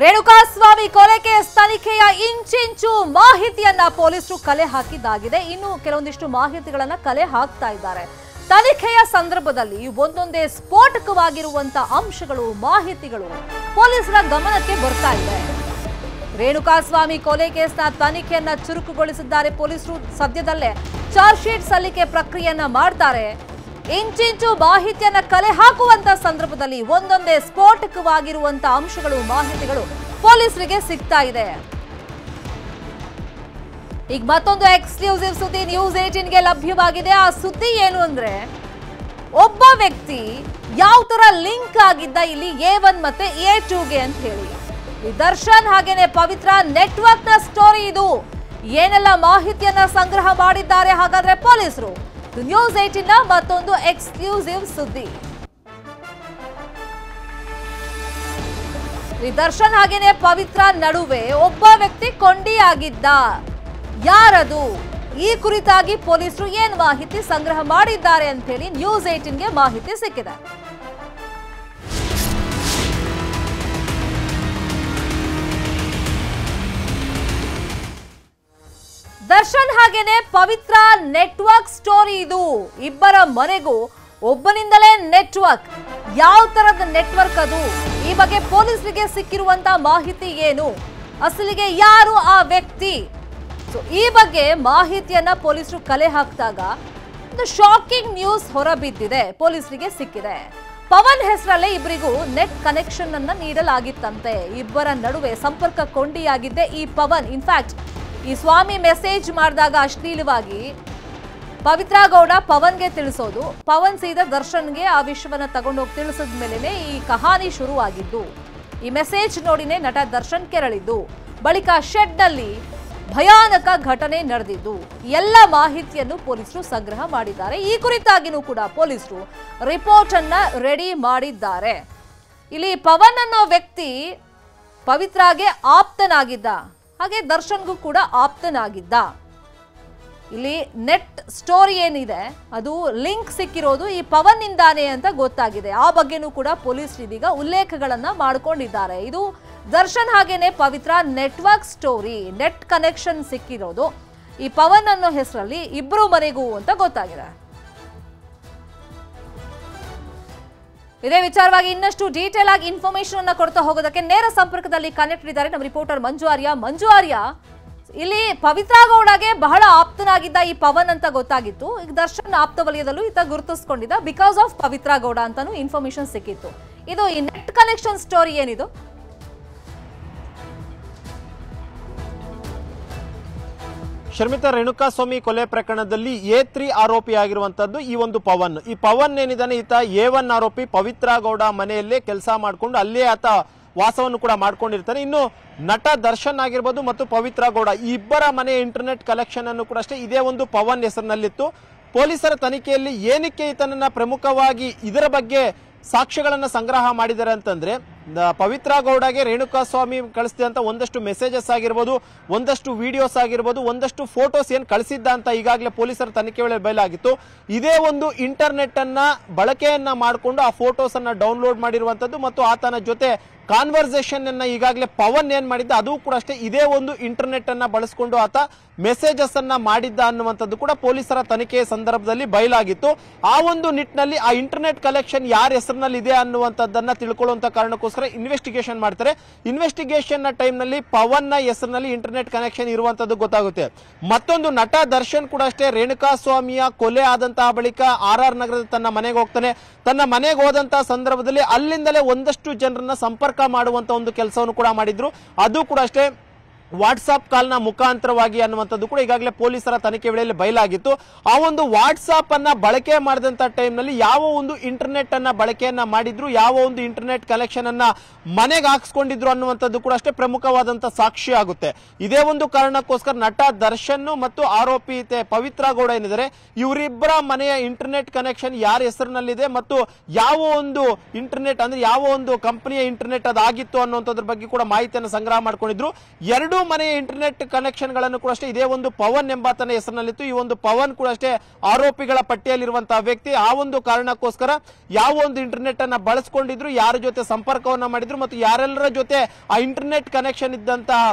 ರೇಣುಕಾಸ್ವಾಮಿ ಕೊಲೆ ಕೇಸ್ ತನಿಖೆಯ ಇಂಚಿಂಚು ಮಾಹಿತಿಯನ್ನ ಪೊಲೀಸರು ಕಲೆ ಹಾಕಿದ್ದಾಗಿದೆ. ಇನ್ನು ಕೆಲವೊಂದಿಷ್ಟು ಮಾಹಿತಿಗಳನ್ನ ಕಲೆ ಹಾಕ್ತಾ ಇದ್ದಾರೆ. ತನಿಖೆಯ ಸಂದರ್ಭದಲ್ಲಿ ಒಂದೊಂದೇ ಸ್ಫೋಟಕವಾಗಿರುವಂತ ಅಂಶಗಳು, ಮಾಹಿತಿಗಳು ಪೊಲೀಸರ ಗಮನಕ್ಕೆ ಬರ್ತಾ ಇದೆ. ರೇಣುಕಾಸ್ವಾಮಿ ಕೊಲೆ ಕೇಸ್ನ ತನಿಖೆಯನ್ನ ಚುರುಕುಗೊಳಿಸಿದ್ದಾರೆ ಪೊಲೀಸರು. ಸದ್ಯದಲ್ಲೇ ಚಾರ್ಜ್ ಶೀಟ್ ಸಲ್ಲಿಕೆ ಪ್ರಕ್ರಿಯೆಯನ್ನ ಮಾಡ್ತಾರೆ. ಇಂಚಿಂಚು ಮಾಹಿತಿಯನ್ನ ಕಲೆ ಹಾಕುವಂತ ಸಂದರ್ಭದಲ್ಲಿ ಒಂದೊಂದೇ ಸ್ಫೋಟಕವಾಗಿರುವಂತ ಅಂಶಗಳು, ಮಾಹಿತಿಗಳು ಪೊಲೀಸರಿಗೆ ಸಿಗ್ತಾ ಇದೆ. ಈಗ ಮತ್ತೊಂದು ಎಕ್ಸ್ಕ್ಲೂಸಿವ್ ಸುದ್ದಿ ನ್ಯೂಸ್ ಏಟೀನ್ಗೆ ಲಭ್ಯವಾಗಿದೆ. ಆ ಸುದ್ದಿ ಏನು ಅಂದ್ರೆ, ಒಬ್ಬ ವ್ಯಕ್ತಿ ಯಾವ ತರ ಲಿಂಕ್ ಆಗಿದ್ದ ಇಲ್ಲಿ ಎ ಒನ್ ಮತ್ತೆ ಎ ಟೂಗೆ ಅಂತ ಹೇಳಿ. ದರ್ಶನ್ ಹಾಗೇನೆ ಪವಿತ್ರ ನೆಟ್ವರ್ಕ್ನ ಸ್ಟೋರಿ ಇದು. ಏನೆಲ್ಲ ಮಾಹಿತಿಯನ್ನ ಸಂಗ್ರಹ ಮಾಡಿದ್ದಾರೆ ಹಾಗಾದ್ರೆ ಪೊಲೀಸರು? ನ್ಯೂಸ್ ಏಟಿನ ನ ಮತ್ತೊಂದು ಎಕ್ಸ್ಕ್ಲೂಸಿವ್ ಸುದ್ದಿ. ದರ್ಶನ್ ಹಾಗೇನೆ ಪವಿತ್ರ ನಡುವೆ ಒಬ್ಬ ವ್ಯಕ್ತಿ ಕೊಂಡಿಯಾಗಿದ್ದ. ಯಾರದು? ಈ ಕುರಿತಾಗಿ ಪೊಲೀಸರು ಏನ್ ಮಾಹಿತಿ ಸಂಗ್ರಹ ಮಾಡಿದ್ದಾರೆ ಅಂತ ಹೇಳಿ ನ್ಯೂಸ್ ಏಟಿನ್ಗೆ ಮಾಹಿತಿ ಸಿಕ್ಕಿದೆ. ದರ್ಶನ್ ಹಾಗೇನೆ ಪವಿತ್ರ ನೆಟ್ವರ್ಕ್ ಸ್ಟೋರಿ ಇದು. ಇಬ್ಬರ ಮನೆಗೂ ಒಬ್ಬನಿಂದಲೇ ನೆಟ್ವರ್ಕ್. ಯಾವ ತರದ ನೆಟ್ವರ್ಕ್ ಅದು? ಈ ಬಗ್ಗೆ ಪೊಲೀಸರಿಗೆ ಸಿಕ್ಕಿರುವಂತ ಮಾಹಿತಿ ಏನು? ಅಸಲಿಗೆ ಯಾರು ಆ ವ್ಯಕ್ತಿ? ಸೊ ಈ ಬಗ್ಗೆ ಮಾಹಿತಿಯನ್ನ ಪೊಲೀಸರು ಕಲೆ ಹಾಕಿದಾಗ ಒಂದು ಶಾಕಿಂಗ್ ನ್ಯೂಸ್ ಹೊರಬಿದ್ದಿದೆ, ಪೊಲೀಸರಿಗೆ ಸಿಕ್ಕಿದೆ. ಪವನ್ ಹೆಸರಲ್ಲೇ ಇಬ್ಬರಿಗೂ ನೆಟ್ ಕನೆಕ್ಷನ್ ಅನ್ನ ನೀಡಲಾಗಿತ್ತಂತೆ. ಇಬ್ಬರ ನಡುವೆ ಸಂಪರ್ಕ ಕೊಂಡಿಯಾಗಿದ್ದೆ ಈ ಪವನ್. ಇನ್ಫ್ಯಾಕ್ಟ್ ಈ ಸ್ವಾಮಿ ಮೆಸೇಜ್ ಮಾಡಿದಾಗ ಅಶ್ಲೀಲವಾಗಿ ಪವಿತ್ರ ಗೌಡ ಪವನ್ಗೆ ತಿಳಿಸೋದು. ಪವನ್ ಸೀದಾ ದರ್ಶನ್ಗೆ ಆ ವಿಷಯವನ್ನು ತಗೊಂಡೋಗಿ ತಿಳಿಸಿದ ಈ ಕಹಾನಿ ಶುರುವಾಗಿದ್ದು. ಈ ಮೆಸೇಜ್ ನೋಡಿನೇ ನಟ ದರ್ಶನ್ ಕೆರಳಿದ್ದು. ಬಳಿಕ ಶೆಡ್ನಲ್ಲಿ ಭಯಾನಕ ಘಟನೆ ನಡೆದಿದ್ದು. ಎಲ್ಲ ಮಾಹಿತಿಯನ್ನು ಪೊಲೀಸರು ಸಂಗ್ರಹ ಮಾಡಿದ್ದಾರೆ. ಈ ಕುರಿತಾಗಿನೂ ಕೂಡ ಪೊಲೀಸರು ರಿಪೋರ್ಟ್ ಅನ್ನ ರೆಡಿ ಮಾಡಿದ್ದಾರೆ. ಇಲ್ಲಿ ಪವನ್ ಅನ್ನೋ ವ್ಯಕ್ತಿ ಪವಿತ್ರಾಗೆ ಆಪ್ತನಾಗಿದ್ದ ಹಾಗೆ ದರ್ಶನ್ಗೂ ಕೂಡ ಆಪ್ತನಾಗಿದ್ದ. ಇಲ್ಲಿ ನೆಟ್ ಸ್ಟೋರಿ ಏನಿದೆ, ಅದು ಲಿಂಕ್ ಸಿಕ್ಕಿರೋದು ಈ ಪವನ್ ನಿಂದಾನೆ ಅಂತ ಗೊತ್ತಾಗಿದೆ. ಆ ಬಗ್ಗೆನೂ ಕೂಡ ಪೊಲೀಸ್ ಇದೀಗ ಉಲ್ಲೇಖಗಳನ್ನ ಮಾಡ್ಕೊಂಡಿದ್ದಾರೆ. ಇದು ದರ್ಶನ್ ಹಾಗೇನೆ Pavitra network story, net connection ಸಿಕ್ಕಿರೋದು. ಈ ಪವನ್ ಅನ್ನೋ ಹೆಸರಲ್ಲಿ ಇಬ್ರು ಮನೆಗೂ ಅಂತ ಗೊತ್ತಾಗಿದೆ. ಇದೇ ವಿಚಾರವಾಗಿ ಇನ್ನಷ್ಟು ಡೀಟೇಲ್ ಆಗಿ ಇನ್ಫಾರ್ಮೇಶನ್ ಅನ್ನ ಕೊಡ್ತಾ ಹೋಗೋದಕ್ಕೆ ನೇರ ಸಂಪರ್ಕದಲ್ಲಿ ಕನೆಕ್ಟ್ ಇದ್ದಾರೆ ನಮ್ಮ ರಿಪೋರ್ಟರ್ ಮಂಜು ಆರ್ಯ. ಮಂಜು ಆರ್ಯ, ಇಲ್ಲಿ ಪವಿತ್ರ ಗೌಡಗೆ ಬಹಳ ಆಪ್ತನಾಗಿದ್ದ ಈ ಪವನ್ ಅಂತ ಗೊತ್ತಾಗಿತ್ತು. ಈಗ ದರ್ಶನ್ ಆಪ್ತ ವಲಯದಲ್ಲೂ ಈತ ಗುರುತಿಸ್ಕೊಂಡಿದ್ದ ಬಿಕಾಸ್ ಆಫ್ ಪವಿತ್ರ ಗೌಡ ಅಂತಾನು ಇನ್ಫಾರ್ಮೇಶನ್ ಸಿಕ್ಕಿತ್ತು. ಇದು ಈ ನೆಟ್ ಕನೆಕ್ಷನ್ ಸ್ಟೋರಿ ಏನಿದು? ಶರ್ಮಿತಾ ರೇಣುಕಾಸ್ವಾಮಿ ಕೊಲೆ ಪ್ರಕರಣದಲ್ಲಿ ಎ ತ್ರೀ ಆರೋಪಿ ಆಗಿರುವಂತದ್ದು ಈ ಒಂದು ಪವನ್. ಈ ಪವನ್ ಏನಿದ್ದಾನೆ, ಈತ ಎ ಒನ್ ಆರೋಪಿ ಪವಿತ್ರ ಗೌಡ ಮನೆಯಲ್ಲೇ ಕೆಲಸ ಮಾಡಿಕೊಂಡು ಅಲ್ಲೇ ಆತ ವಾಸವನ್ನು ಕೂಡ ಮಾಡ್ಕೊಂಡಿರ್ತಾನೆ. ಇನ್ನು ನಟ ದರ್ಶನ್ ಆಗಿರ್ಬೋದು ಮತ್ತು ಪವಿತ್ರ ಗೌಡ ಈ ಇಬ್ಬರ ಮನೆ ಇಂಟರ್ನೆಟ್ ಕಲೆಕ್ಷನ್ ಅನ್ನು ಕೂಡ ಅಷ್ಟೇ ಇದೇ ಒಂದು ಪವನ್ ಹೆಸರಿನಲ್ಲಿತ್ತು. ಪೊಲೀಸರ ತನಿಖೆಯಲ್ಲಿ ಏನಕ್ಕೆ ಈತನನ್ನ ಪ್ರಮುಖವಾಗಿ ಇದರ ಬಗ್ಗೆ ಸಾಕ್ಷ್ಯಗಳನ್ನ ಸಂಗ್ರಹ ಮಾಡಿದ್ದಾರೆ ಅಂತಂದ್ರೆ ಪವಿತ್ರ ಗೌಡಗೆ ರೇಣುಕಾಸ್ವಾಮಿ ಕಳಿಸಿದಂತ ಒಂದಷ್ಟು ಮೆಸೇಜಸ್ ಆಗಿರ್ಬೋದು, ಒಂದಷ್ಟು ವಿಡಿಯೋಸ್ ಆಗಿರ್ಬೋದು, ಒಂದಷ್ಟು ಫೋಟೋಸ್ ಏನ್ ಕಳಿಸಿದ್ದ ಅಂತ ಈಗಾಗಲೇ ಪೊಲೀಸರ ತನಿಖೆ ವೇಳೆ ಬಯಲಾಗಿತ್ತು. ಇದೇ ಒಂದು ಇಂಟರ್ನೆಟ್ ಅನ್ನ ಬಳಕೆಯನ್ನ ಮಾಡಿಕೊಂಡು ಆ ಫೋಟೋಸ್ ಅನ್ನ ಡೌನ್ಲೋಡ್ ಮಾಡಿರುವಂತದ್ದು ಮತ್ತು ಆತನ ಜೊತೆ ಕಾನ್ವರ್ಸೇಷನ್ ಅನ್ನ ಈಗಾಗಲೇ ಪವನ್ ಏನ್ ಮಾಡಿದ್ದ, ಅದು ಕೂಡ ಅಷ್ಟೇ ಇದೇ ಒಂದು ಇಂಟರ್ನೆಟ್ ಅನ್ನ ಬಳಸಿಕೊಂಡು ಆತ ಮೆಸೇಜಸ್ ಅನ್ನ ಮಾಡಿದ್ದ ಅನ್ನುವಂಥದ್ದು ಕೂಡ ಪೊಲೀಸರ ತನಿಖೆಯ ಸಂದರ್ಭದಲ್ಲಿ ಬಯಲಾಗಿತ್ತು. ಆ ಒಂದು ನಿಟ್ಟಿನಲ್ಲಿ ಆ ಇಂಟರ್ನೆಟ್ ಕಲೆಕ್ಷನ್ ಯಾರ ಹೆಸರಿನಲ್ಲಿ ಇದೆ ಅನ್ನುವಂಥದ್ದನ್ನ ತಿಳ್ಕೊಳ್ಳುವಂತ ಕಾರಣಕ್ಕೋಸ್ಕರ ಇನ್ವೆಸ್ಟಿಗೇಷನ್ ಮಾಡ್ತಾರೆ. ಇನ್ವೆಸ್ಟಿಗೇಷನ್ನ ಟೈಮ್ನಲ್ಲಿ ಪವನ್ನ ಹೆಸರಿನಲ್ಲಿ ಇಂಟರ್ನೆಟ್ ಕನೆಕ್ಷನ್ ಇರುವಂತದ್ದು ಗೊತ್ತಾಗುತ್ತೆ. ಮತ್ತೊಂದು ನಟ ದರ್ಶನ್ ಕೂಡ ಅಷ್ಟೇ ರೇಣುಕಾ ಸ್ವಾಮಿಯ ಕೊಲೆ ಆದಂತಹ ಬಳಿಕ ಆರ್ ಆರ್ ನಗರದ ತನ್ನ ಮನೆಗೆ ಹೋಗ್ತಾನೆ. ತನ್ನ ಮನೆಗೆ ಹೋದಂತಹ ಸಂದರ್ಭದಲ್ಲಿ ಅಲ್ಲಿಂದಲೇ ಒಂದಷ್ಟು ಜನರನ್ನ ಸಂಪರ್ಕ ಮಾಡುವಂತ ಒಂದು ಕೆಲಸವನ್ನು ಕೂಡ ಮಾಡಿದ್ರು. ಅದು ಕೂಡ ಅಷ್ಟೇ ವಾಟ್ಸಾಪ್ ಕಾಲ್ನ ಮುಖಾಂತರವಾಗಿ ಅನ್ನುವಂಥದ್ದು ಕೂಡ ಈಗಾಗಲೇ ಪೊಲೀಸರ ತನಿಖೆ ವೇಳೆಯಲ್ಲಿ ಬಯಲಾಗಿತ್ತು. ಆ ಒಂದು ವಾಟ್ಸಾಪ್ ಅನ್ನ ಬಳಕೆ ಮಾಡಿದಂತ ಟೈಮ್ನಲ್ಲಿ ಯಾವ ಒಂದು ಇಂಟರ್ನೆಟ್ ಅನ್ನ ಬಳಕೆಯನ್ನ ಮಾಡಿದ್ರು, ಯಾವ ಒಂದು ಇಂಟರ್ನೆಟ್ ಕಲೆಕ್ಷನ್ ಅನ್ನ ಮನೆಗೆ ಹಾಕ್ಸ್ಕೊಂಡಿದ್ರು ಅನ್ನುವಂಥದ್ದು ಕೂಡ ಅಷ್ಟೇ ಪ್ರಮುಖವಾದಂತ ಸಾಕ್ಷಿ ಆಗುತ್ತೆ. ಇದೇ ಒಂದು ಕಾರಣಕ್ಕೋಸ್ಕರ ನಟ ದರ್ಶನ್ ಮತ್ತು ಆರೋಪಿತೆ ಪವಿತ್ರ ಗೌಡ ಏನಿದ್ದಾರೆ, ಇವರಿಬ್ಬರ ಮನೆಯ ಇಂಟರ್ನೆಟ್ ಕನೆಕ್ಷನ್ ಯಾರ ಹೆಸರಿನಲ್ಲಿದೆ ಮತ್ತು ಯಾವ ಒಂದು ಇಂಟರ್ನೆಟ್ ಅಂದ್ರೆ ಯಾವ ಒಂದು ಕಂಪನಿಯ ಇಂಟರ್ನೆಟ್ ಅದಾಗಿತ್ತು ಅನ್ನುವಂಥದ್ರ ಬಗ್ಗೆ ಕೂಡ ಮಾಹಿತಿಯನ್ನು ಸಂಗ್ರಹ ಮಾಡ್ಕೊಂಡಿದ್ರು. ಎರಡೂ ಮನೆಯ ಇಂಟರ್ನೆಟ್ ಕನೆಕ್ಷನ್ಗಳನ್ನು ಕೂಡ ಅಷ್ಟೇ, ಇದೇ ಒಂದು ಪವನ್ ಎಂಬಾತನ ಹೆಸರಿನಲ್ಲಿತ್ತು. ಈ ಒಂದು ಪವನ್ ಕೂಡ ಅಷ್ಟೇ ಆರೋಪಿಗಳ ಪಟ್ಟಿಯಲ್ಲಿರುವಂತಹ ವ್ಯಕ್ತಿ. ಆ ಒಂದು ಕಾರಣಕ್ಕೋಸ್ಕರ ಯಾವ ಒಂದು ಇಂಟರ್ನೆಟ್ ಅನ್ನ ಬಳಸ್ಕೊಂಡಿದ್ರು, ಯಾರ ಜೊತೆ ಸಂಪರ್ಕವನ್ನ ಮಾಡಿದ್ರು, ಮತ್ತು ಯಾರೆಲ್ಲರ ಜೊತೆ ಆ ಇಂಟರ್ನೆಟ್ ಕನೆಕ್ಷನ್ ಇದ್ದಂತಹ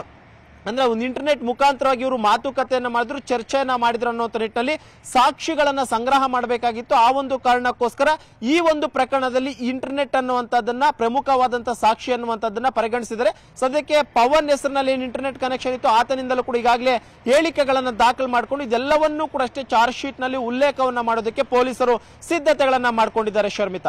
ಅಂದ್ರೆ ಒಂದು ಇಂಟರ್ನೆಟ್ ಮುಖಾಂತರವಾಗಿ ಇವರು ಮಾತುಕತೆಯನ್ನ ಮಾಡಿದ್ರು, ಚರ್ಚೆಯನ್ನ ಮಾಡಿದ್ರು ಅನ್ನೋ ನಿಟ್ಟಿನಲ್ಲಿ ಸಾಕ್ಷಿಗಳನ್ನ ಸಂಗ್ರಹ ಮಾಡಬೇಕಾಗಿತ್ತು. ಆ ಒಂದು ಕಾರಣಕ್ಕೋಸ್ಕರ ಈ ಒಂದು ಪ್ರಕರಣದಲ್ಲಿ ಇಂಟರ್ನೆಟ್ ಅನ್ನುವಂಥದ್ದನ್ನ ಪ್ರಮುಖವಾದಂತಹ ಸಾಕ್ಷಿ ಅನ್ನುವಂಥದ್ದನ್ನ ಪರಿಗಣಿಸಿದರೆ ಸದ್ಯಕ್ಕೆ ಪವನ್ ಹೆಸರಿನಲ್ಲಿ ಏನು ಇಂಟರ್ನೆಟ್ ಕನೆಕ್ಷನ್ ಇತ್ತು, ಆತನಿಂದಲೂ ಕೂಡ ಈಗಾಗಲೇ ಹೇಳಿಕೆಗಳನ್ನ ದಾಖಲು ಮಾಡಿಕೊಂಡು ಇದೆಲ್ಲವನ್ನೂ ಕೂಡ ಅಷ್ಟೇ ಚಾರ್ಜ್ ಶೀಟ್ನಲ್ಲಿ ಉಲ್ಲೇಖವನ್ನ ಮಾಡೋದಕ್ಕೆ ಪೊಲೀಸರು ಸಿದ್ಧತೆಗಳನ್ನ ಮಾಡ್ಕೊಂಡಿದ್ದಾರೆ ಶರ್ಮಿತಾ.